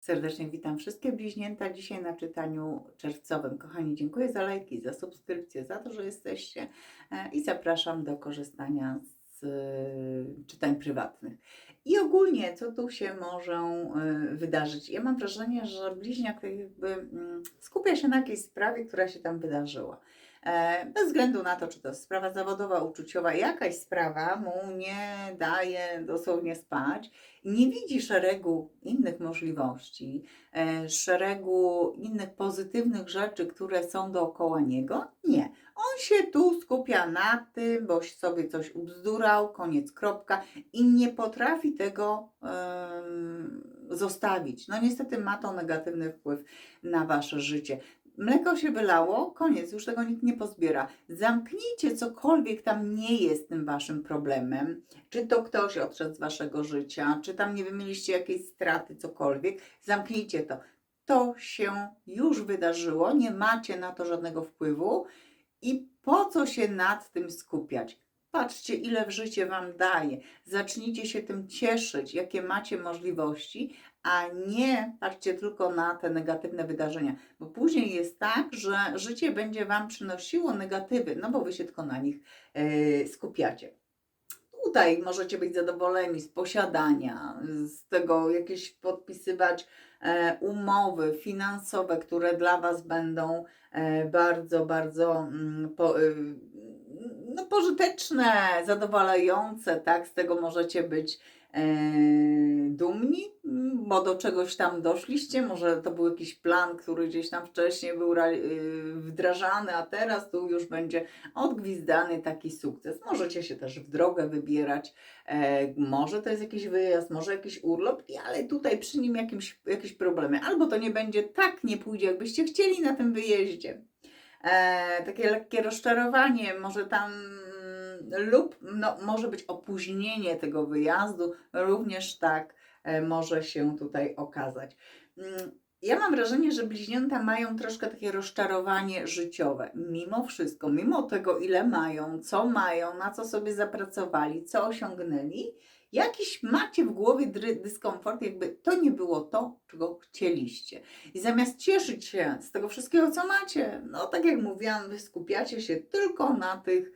Serdecznie witam wszystkie bliźnięta dzisiaj na czytaniu czerwcowym. Kochani, dziękuję za lajki, za subskrypcję, za to, że jesteście e, i zapraszam do korzystania z e, czytań prywatnych. I ogólnie, co tu się może e, wydarzyć? Ja mam wrażenie, że bliźniak jakby mm, skupia się na jakiejś sprawie, która się tam wydarzyła. E, Bez względu na to, czy to jest sprawa zawodowa, uczuciowa, jakaś sprawa mu nie daje dosłownie spać nie widzi szeregu innych możliwości, e, szeregu innych pozytywnych rzeczy, które są dookoła niego. Nie. On się tu skupia na tym, boś sobie coś ubzdurał, koniec, kropka i nie potrafi tego zostawić. No niestety ma to negatywny wpływ na wasze życie. Mleko się wylało, koniec, już tego nikt nie pozbiera. Zamknijcie cokolwiek tam nie jest tym waszym problemem. Czy to ktoś odszedł z waszego życia, czy tam nie wiem, mieliście jakieś straty, cokolwiek. Zamknijcie to. To się już wydarzyło, nie macie na to żadnego wpływu i po co się nad tym skupiać? Patrzcie, ile w życie Wam daje. Zacznijcie się tym cieszyć, jakie macie możliwości, a nie patrzcie tylko na te negatywne wydarzenia, bo później jest tak, że życie będzie Wam przynosiło negatywy, no bo Wy się tylko na nich e, skupiacie. Tutaj możecie być zadowoleni z posiadania, z tego jakieś podpisywać e, umowy finansowe, które dla Was będą e, bardzo, bardzo mm, y, no, pożyteczne, zadowalające, tak? Z tego możecie być e, dumni, bo do czegoś tam doszliście. Może to był jakiś plan, który gdzieś tam wcześniej był y, wdrażany, a teraz tu już będzie odgwizdany taki sukces. Możecie się też w drogę wybierać. E, może to jest jakiś wyjazd, może jakiś urlop, ale tutaj przy nim jakimś, jakieś problemy. Albo to nie będzie tak, nie pójdzie, jakbyście chcieli na tym wyjeździe. E, takie lekkie rozczarowanie, może tam mm, lub no, może być opóźnienie tego wyjazdu, również tak e, może się tutaj okazać. Mm, Ja mam wrażenie, że bliźnięta mają troszkę takie rozczarowanie życiowe. Mimo wszystko, mimo tego, ile mają, co mają, na co sobie zapracowali, co osiągnęli, jakiś macie w głowie dyskomfort, jakby to nie było to, czego chcieliście. I zamiast cieszyć się z tego wszystkiego, co macie, no tak jak mówiłam, wy skupiacie się tylko na tych,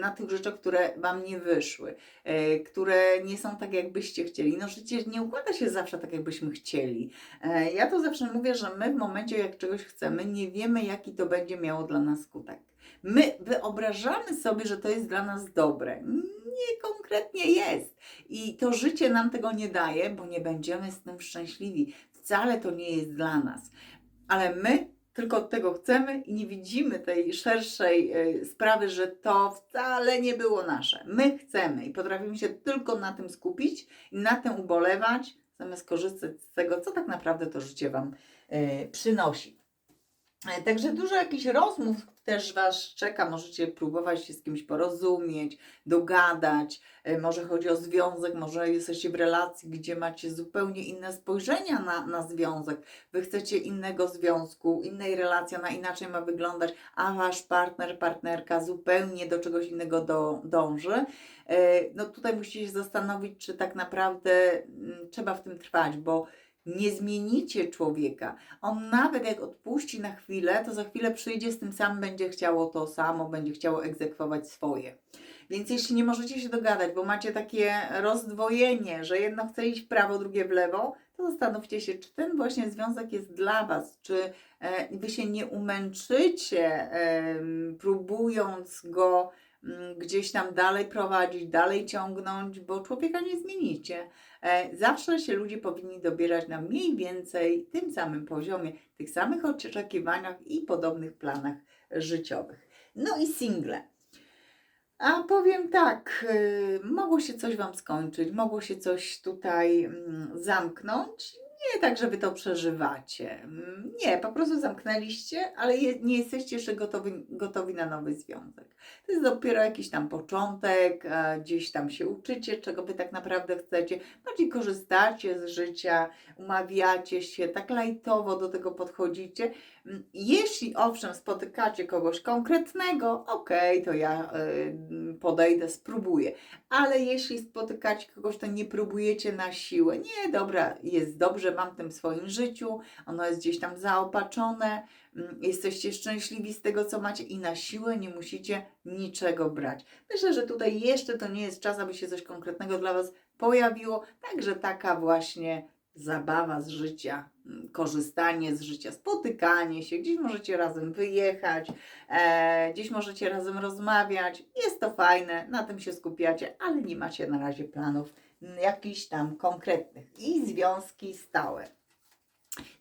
na tych rzeczach, które wam nie wyszły, e, które nie są tak, jakbyście chcieli. No życie nie układa się zawsze tak, jakbyśmy chcieli. E, Ja to zawsze mówię, że my w momencie, jak czegoś chcemy, nie wiemy, jaki to będzie miało dla nas skutek. My wyobrażamy sobie, że to jest dla nas dobre. Nie konkretnie jest. I to życie nam tego nie daje, bo nie będziemy z tym szczęśliwi. Wcale to nie jest dla nas. Ale my tylko tego chcemy i nie widzimy tej szerszej e, sprawy, że to wcale nie było nasze. My chcemy i potrafimy się tylko na tym skupić i na tym ubolewać, zamiast korzystać z tego, co tak naprawdę to życie Wam e, przynosi. E, Także dużo jakichś rozmów też Was czeka. Możecie próbować się z kimś porozumieć, dogadać. E, Może chodzi o związek, może jesteście w relacji, gdzie macie zupełnie inne spojrzenia na, na związek. Wy chcecie innego związku, innej relacji, ona inaczej ma wyglądać, a Wasz partner, partnerka zupełnie do czegoś innego do, dąży. E, No tutaj musicie się zastanowić, czy tak naprawdę mm, trzeba w tym trwać, bo nie zmienicie człowieka. On nawet jak odpuści na chwilę, to za chwilę przyjdzie z tym samym, będzie chciało to samo, będzie chciało egzekwować swoje. Więc jeśli nie możecie się dogadać, bo macie takie rozdwojenie, że jedno chce iść w prawo, drugie w lewo, to zastanówcie się, czy ten właśnie związek jest dla Was, czy e, Wy się nie umęczycie, próbując go mm, gdzieś tam dalej prowadzić, dalej ciągnąć, bo człowieka nie zmienicie. E, Zawsze się ludzie powinni dobierać na mniej więcej tym samym poziomie, tych samych oczekiwaniach i podobnych planach życiowych. No i single. A powiem tak, y, mogło się coś Wam skończyć, mogło się coś tutaj mm, zamknąć. Nie tak, że Wy to przeżywacie. Mm, Nie, po prostu zamknęliście, ale je, nie jesteście jeszcze gotowi, gotowi na nowy związek. To jest dopiero jakiś tam początek, e, gdzieś tam się uczycie, czego Wy tak naprawdę chcecie. Bardziej korzystacie z życia, umawiacie się, tak lajtowo do tego podchodzicie. Mm, Jeśli owszem spotykacie kogoś konkretnego, okej, to ja y, podejdę, spróbuję. Ale jeśli spotykacie kogoś, to nie próbujecie na siłę. Nie, dobra, jest dobrze, dobrze mam w tym swoim życiu, ono jest gdzieś tam zaopatrzone, mm, jesteście szczęśliwi z tego, co macie i na siłę nie musicie niczego brać. Myślę, że tutaj jeszcze to nie jest czas, aby się coś konkretnego dla Was pojawiło, także taka właśnie zabawa z życia, mm, korzystanie z życia, spotykanie się, gdzieś możecie razem wyjechać, e, gdzieś możecie razem rozmawiać. Jest to fajne, na tym się skupiacie, ale nie macie na razie planów jakichś tam konkretnych. I związki stałe.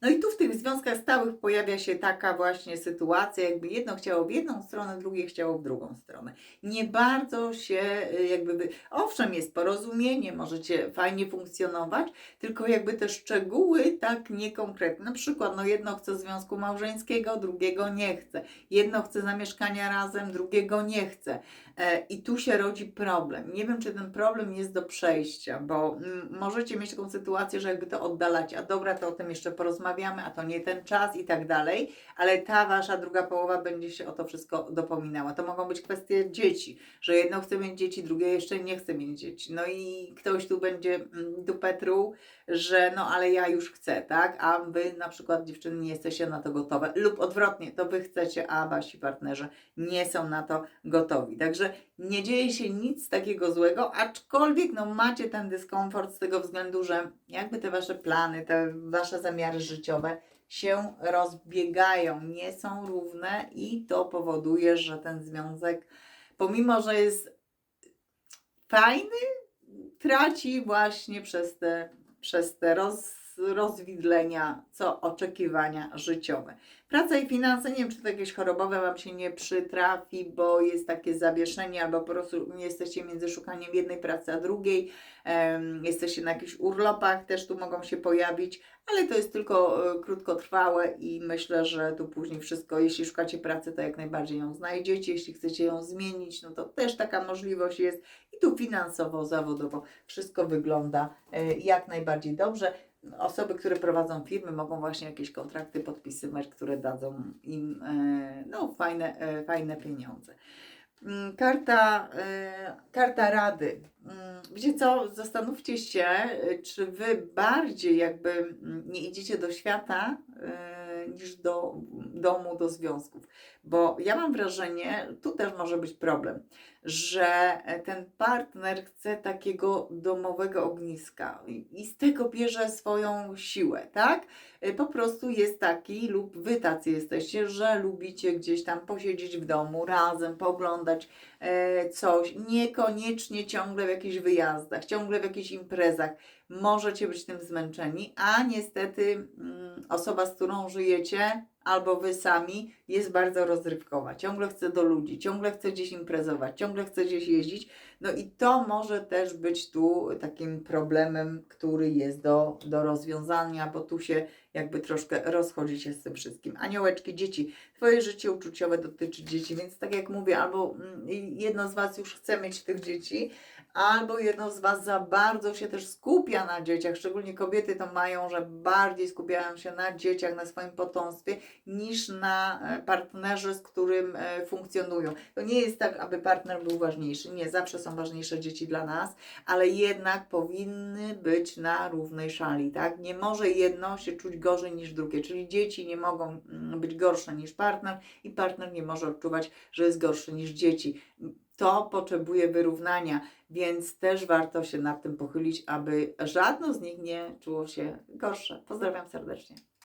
No i tu w tych związkach stałych pojawia się taka właśnie sytuacja, jakby jedno chciało w jedną stronę, drugie chciało w drugą stronę. Nie bardzo się y, jakby, owszem jest porozumienie, możecie fajnie funkcjonować, tylko jakby te szczegóły tak niekonkretne. Na przykład, no jedno chce związku małżeńskiego, drugiego nie chce. Jedno chce zamieszkania razem, drugiego nie chce. E, I tu się rodzi problem. Nie wiem, czy ten problem jest do przejścia, bo mm, możecie mieć taką sytuację, że jakby to oddalacie, a dobra, to o tym jeszcze porozmawiamy, a to nie ten czas i tak dalej, ale ta wasza druga połowa będzie się o to wszystko dopominała. To mogą być kwestie dzieci, że jedno chce mieć dzieci, drugie jeszcze nie chce mieć dzieci. No i ktoś tu będzie mm, dupetruł, że no ale ja już chcę, tak? A wy na przykład dziewczyny nie jesteście na to gotowe lub odwrotnie, to wy chcecie, a wasi partnerzy nie są na to gotowi. Także nie dzieje się nic takiego złego, aczkolwiek no macie ten dyskomfort z tego względu, że jakby te wasze plany, te wasze zamiary życiowe się rozbiegają, nie są równe i to powoduje, że ten związek, pomimo że jest fajny, traci właśnie przez te, przez te roz, rozwidlenia, co oczekiwania życiowe. Praca i finanse, nie wiem, czy to jakieś chorobowe Wam się nie przytrafi, bo jest takie zawieszenie, albo po prostu jesteście między szukaniem jednej pracy a drugiej, em, jesteście na jakichś urlopach, też tu mogą się pojawić, ale to jest tylko e, krótkotrwałe i myślę, że tu później wszystko, jeśli szukacie pracy, to jak najbardziej ją znajdziecie, jeśli chcecie ją zmienić, no to też taka możliwość jest i tu finansowo, zawodowo wszystko wygląda e, jak najbardziej dobrze osoby, które prowadzą firmy, mogą właśnie jakieś kontrakty podpisywać, które dadzą im e, no, fajne, e, fajne pieniądze. Mm, Karta, e, karta rady. Mm, Wiecie co, zastanówcie się, e, czy wy bardziej jakby mm, nie idziecie do świata e, niż do domu, do związków. Bo ja mam wrażenie, tu też może być problem, że ten partner chce takiego domowego ogniska i z tego bierze swoją siłę, tak? Po prostu jest taki, lub wy tacy jesteście, że lubicie gdzieś tam posiedzieć w domu razem, pooglądać e, coś, niekoniecznie ciągle w jakichś wyjazdach, ciągle w jakichś imprezach. Możecie być tym zmęczeni, a niestety mm, osoba, z którą żyjecie, albo wy sami, jest bardzo rozrywkowa. Ciągle chce do ludzi, ciągle chce gdzieś imprezować, ciągle chce gdzieś jeździć. No i to może też być tu takim problemem, który jest do, do rozwiązania, bo tu się jakby troszkę rozchodzicie z tym wszystkim. Aniołeczki, dzieci. Twoje życie uczuciowe dotyczy dzieci, więc tak jak mówię, albo mm, jedno z Was już chce mieć tych dzieci, albo jedno z Was za bardzo się też skupia na dzieciach, szczególnie kobiety to mają, że bardziej skupiają się na dzieciach, na swoim potomstwie, niż na e, partnerze, z którym e, funkcjonują. To nie jest tak, aby partner był ważniejszy. Nie, zawsze są ważniejsze dzieci dla nas, ale jednak powinny być na równej szali, tak? Nie może jedno się czuć gorzej niż drugie, czyli dzieci nie mogą mm, być gorsze niż partner i partner nie może odczuwać, że jest gorszy niż dzieci. To potrzebuje wyrównania, więc też warto się nad tym pochylić, aby żadno z nich nie czuło się gorsze. Pozdrawiam serdecznie.